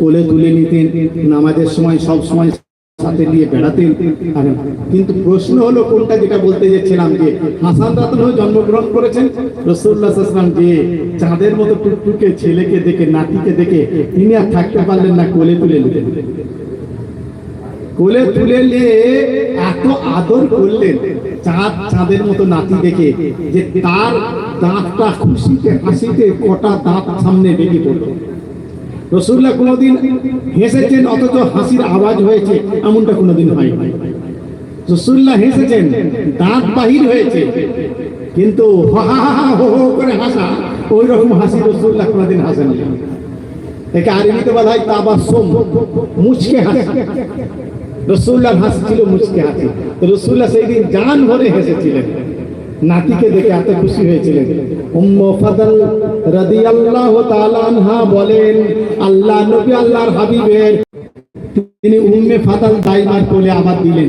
কোলে তুলে নিতেন, নামাজের সময় সব সময় সাথে নিয়ে বেড়াতেন। কিন্তু প্রশ্ন হলো কোনটা, যেটা বলতে যাচ্ছিলাম যে, হাসান রাতন জন্মগ্রহণ করেছেন? রসুল্লাহ আসলাম যে, চাঁদের মতো টুকটুকে ছেলেকে দেখে, নাতিকে দেখে, তিনি আর থাকতে পারলেন না, কোলে তুলে নিতেন। কোলে তুলে এত আদর করলেন, চাঁদ, চাঁদের মতো নাতি দেখে, যে তার দাঁতটা খুশিতে, হাসিতে কটা দাঁত সামনে বেরিয়ে পড়ল। রসুল্লাহ কোনোদিন হেসেছেন, অথচ হাসির আওয়াজ হয়েছে, এমনটা কোনোদিন হয় রসুল্লাহ হেসেছেন, দাঁত বাহির হয়েছে, কিন্তু হা হা হা করে হাসা ওই রকম হাসি রসুল্লাহ কোনোদিন হাসেন একে আরবিতে বলা হয় তাবাসুম মুচকে হাসি। রসুল্লাহ হাসি ছিল মুচকে হাসি। রসুল্লাহ সেই দিন জান ভরে হেসেছিলেন। নাতিকে দেখে এত খুশি হয়েছিলেন। উম্ম ফাদল রাদিয়াল্লাহু তাআলা আনহা বলেন আল্লাহ, নবী আল্লাহর হাবিবের। তিনি উম্মে ফাদাল দাইমার কোলে আবার দিলেন।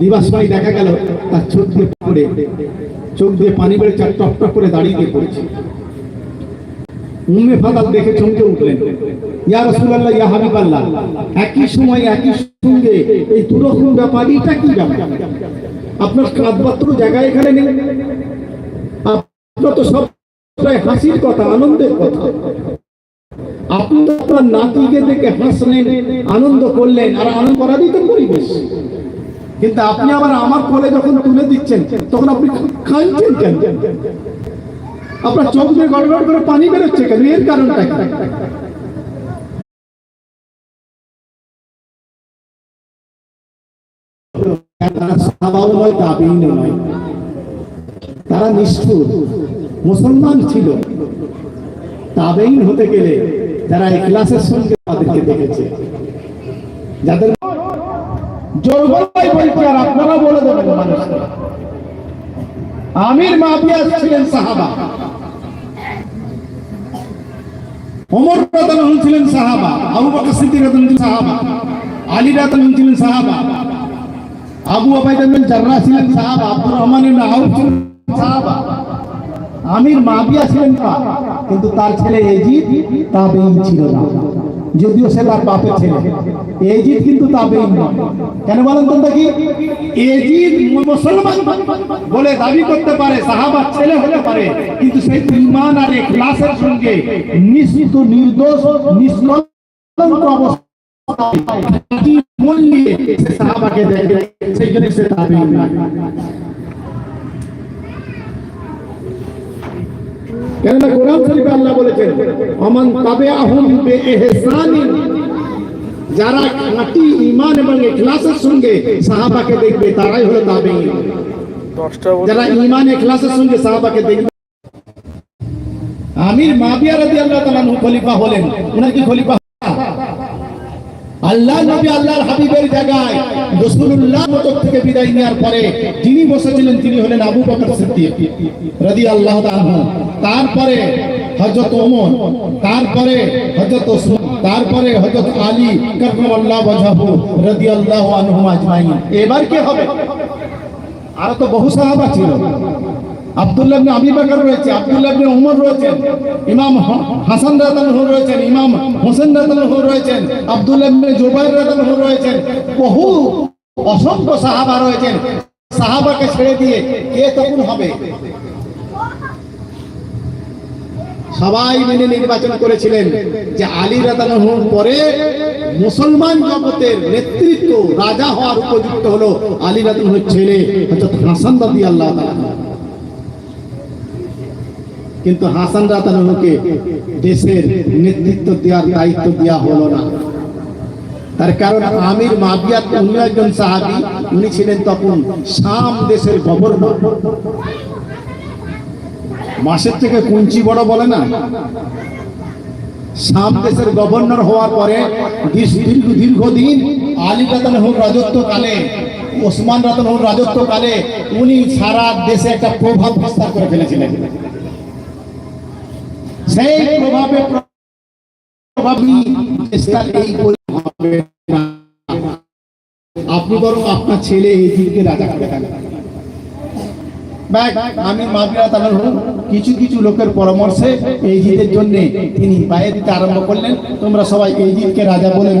দিবাস ভাই দেখা গেল তার চোখ দিয়ে পড়ে। চোখ দিয়ে পানি বেড়ে চার টপ টপ করে দাঁড়িয়ে পড়েছে। উম্মে ফাদাল দেখে চমকে উঠলেন। ইয়া রাসূলুল্লাহ, ইয়া হাবিবাল্লাহ, একই সময় একই সঙ্গে এই দুরকম ব্যাপার এটা কি ব্যাপার আপনার কাঁদপাত্র জায়গা এখানে নেই। আপনার তো সব হাসির কথা, আনন্দের কথা। আপনি আপনার নাতিকে দেখে হাসলেন, আনন্দ করলেন, আর আনন্দ করারই তো পরিবেশ। কিন্তু আপনি আবার আমার কোলে যখন তুলে দিচ্ছেন, তখন আপনি কাঁদছেন কেন? আপনার চোখ দিয়ে গড়গড় করে পানি বেরোচ্ছে কেন? এর কারণটা তারা তারা নিষ্ঠুর, মুসলমান ছিল। তাবেইন হতে গেলে তারা ইখলাসের সঙ্গে তাদেরকে দেখেছে, যাদের আর আপনারা বলে দেবেন মানুষকে। আমির ছিলেন সাহাবা। ওমর রাদিয়াল্লাহু ছিলেন সাহাবা। আবু বকর সিদ্দিক সাহাবা। আলী ছিলেন সাহাবা। আবু ওবাইদা বিন ছিলেন সাহাবা। আব্দুর রহমান ইবনে ছিলেন সাহাবা। আমির মাবিয়া ছিলেন তা কিন্তু তার ছেলে এজিদ, তাবেঈন ছিল না। যদিও সে তার বাপের ছেলে। এজিদ কিন্তু তাবেঈন না কেন বলেন তো দেখি? এজিদ মুসলমান বলে দাবি করতে পারে, সাহাবার ছেলে হতে পারে। কিন্তু সেই ঈমান আর ইখলাসের সঙ্গে নিশ্চিত নির্দোষ, নিষ্কলঙ্ক অবস্থা মূল্যে সাহাবাকে দেখে, সেই জন্য সে তাবেঈন না কেননা কোরআন শরীফে আল্লাহ বলেছেন অমান তাবে আহম বে এহসানি যারা খাঁটি ঈমান এবং ইখলাসের সঙ্গে সাহাবাকে দেখবে তারাই হলো তাবেঈন। যারা ঈমান ইখলাসের সঙ্গে সাহাবাকে দেখবে আমির মাবিয়া রাদিয়াল্লাহু তাআলা খলিফা হলেন। উনার কি খলিফা আল্লাহ নবী আল্লাহর হাবিবের জায়গায় রাসূলুল্লাহ মতক থেকে বিদায় নেওয়ার পরে যিনি বসেছিলেন তিনি হলেন আবু বকর সিদ্দিক রাদিয়াল্লাহু তাআলা। তারপরে হযরত ওমর, তারপরে হযরত ওসমান, তারপরে হযরত আলী কাররামাল্লাহু ওয়াজহাহু রাদিয়াল্লাহু আনহুম আজমাইন। এবার কি হবে? আর তো বহু সাহাবা ছিল। আব্দুল্লাহ আবি রয়েছে ওমর রয়েছেন, ইমাম হাসান রয়েছেন, ইমাম হোসেন রয়েছেন রয়েছেন, বহু অসংখ্য সাহাবা রয়েছেন, সাহাবাকে ছেড়ে দিয়ে কে তখন হবে? সবাই মিলে নির্বাচন করেছিলেন যে আলী রাতানহুর পরে মুসলমান জগতের নেতৃত্ব রাজা হওয়ার উপযুক্ত হলো আলী রাতানহুর ছেলে হাসান রাদিয়াল্লাহু তাআলা। কিন্তু হাসান রাতানহুকে দেশের নেতৃত্ব দেওয়ার দায়িত্ব দেওয়া হলো না। তার কারণ আমির মাবিয়াত উনি একজন সাহাবী, উনি ছিলেন তখন শাম দেশের গভর্নর। মাসের থেকে কুঞ্চি বড় বলে না? শাম দেশের গভর্নর হওয়ার পরে দীর্ঘ দীর্ঘদিন আলী রাতন হোক রাজত্বকালে, ওসমান রাতন হোক রাজত্বকালে উনি সারা দেশে একটা প্রভাব বিস্তার করে ফেলেছিলেন। সেই প্রভাবে। আপনি বরং আপনার ছেলে এই দিনকে রাজা করে আমি মাবিরা তালার কিছু কিছু লোকের পরামর্শে এই জিতের জন্য তিনি বাইরে দিতে আরম্ভ করলেন তোমরা সবাই এই জিতকে রাজা বলে